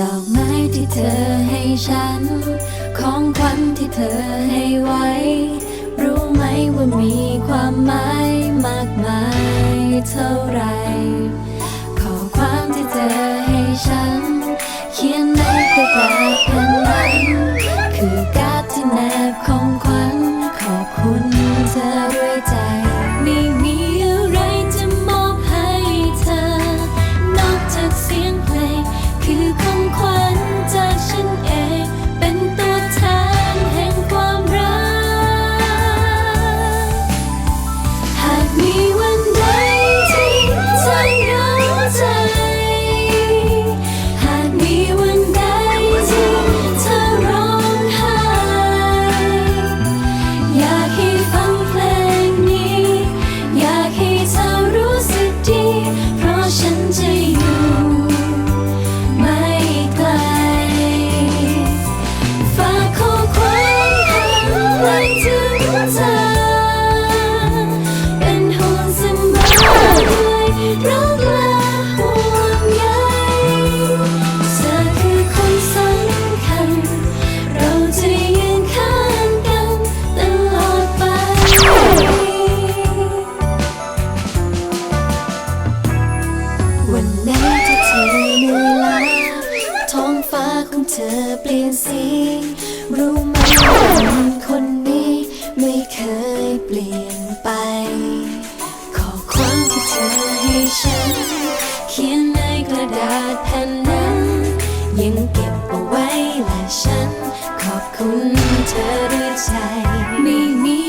ดอกไม้ที่เธอให้ฉัน ของขวัญที่เธอให้ไว้ รู้ไหมว่ามีความหมายมากมายเท่าไร ขอความที่เธอให้ฉัน เขียนในกระดาษแผ่น เธอเปลี่ยนสีรู้ไหมคนคนนี้ไม่เคยเปลี่ยนไป ขอความที่เธอให้ฉัน เขียนในกระดาษแผ่นนั้น ยังเก็บเอาไว้และฉัน ขอบคุณเธอด้วยใจไม่มี